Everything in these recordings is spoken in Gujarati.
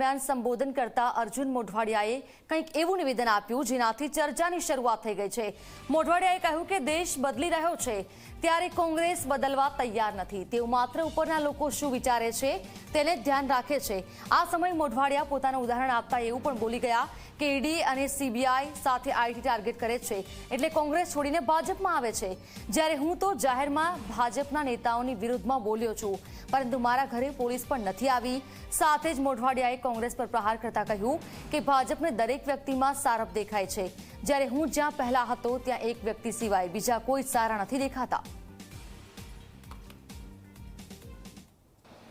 દરમિયાન સંબોધન કરતા અર્જુન મોઢવાડિયાએ કંઈક એવું નિવેદન આપ્યું જેનાથી ચર્ચાની શરૂઆત થઈ ગઈ છે. મોઢવાડિયાએ કહ્યું કે દેશ બદલી રહ્યો છે, ત્યારે કોંગ્રેસ બદલવા તૈયાર નથી. તેઓ માત્ર ઉપરના લોકો શું વિચારે છે તેને ધ્યાન રાખે છે. આ સમયે મોઢવાડિયા પોતાનું ઉદાહરણ આપતા એવું પણ બોલી ગયા કે ઈડી અને સીબીઆઈ સાથે આઈટી ટાર્ગેટ કરે છે, એટલે કોંગ્રેસ છોડીને ભાજપમાં આવે છે. જ્યારે હું તો જાહેરમાં ભાજપના નેતાઓની વિરુદ્ધમાં બોલ્યો છું, પરંતુ મારા ઘરે પોલીસ પણ નથી આવી. સાથે જ મોઢવાડિયાએ કોંગ્રેસ પર પ્રહાર કરતા કહ્યું કે ભાજપને દરેક વ્યક્તિમાં સારપ દેખાય છે. જ્યારે હું જ્યાં પહેલા હતો, ત્યાં એક વ્યક્તિ સિવાય બીજા કોઈ સારા નથી દેખાતા.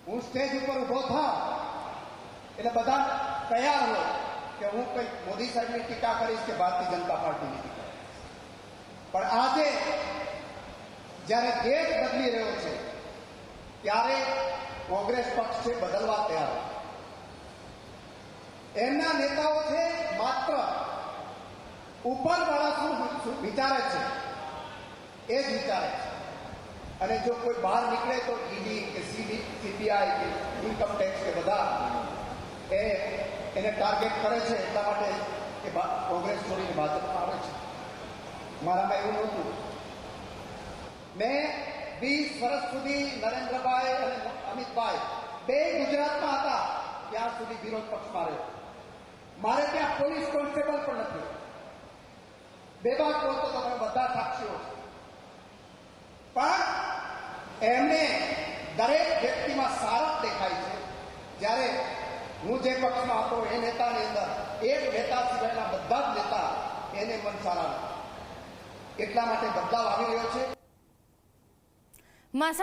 હું સ્ટેજ ઉપર ઊભો થા, એટલે બધા તૈયાર હોય કે હું કઈ મોદી સાહેબની ટીકા કરીશ કે ભારતીય જનતા પાર્ટીની ટીકા પણ આજે જ્યારે દેશ બદલી રહ્યો છે, ત્યારે કોંગ્રેસ પક્ષ છે બદલવા તૈયાર. એમના નેતાઓ છે માત્ર ઉપરવાળા શું વિચારે છે? એ જ વિચારે છે. અને જો કોઈ બહાર નીકળે તો ઈડી કે સીબી સીબીઆઈ કે ઇન્કમ ટેક્સ કે બધા, એ એને ટાર્ગેટ કરે છે એટલા માટે કે કોંગ્રેસ છોડીને ભાજપમાં આવે છે. મારામાં એવું નહોતું. મેં વીસ વર્ષ સુધી નરેન્દ્રભાઈ અને અમિતભાઈ બે ગુજરાતમાં હતા ત્યાં સુધી વિરોધ પક્ષમાં રહ્યો મારે ત્યાં પોલીસ કોન્સ્ટેબલ પણ નથી. બેબાક બોલતો તમે બધા સાક્ષીઓ છો. પણ એમને દરેક વ્યક્તિમાં સારપ દેખાય છે. જ્યારે હું જે પક્ષમાં હતો, એ નેતાની અંદર, એક નેતા સિવાયના બધા જ નેતા એને મન સારા. એટલા માટે બદલાવ આવી રહ્યો છે.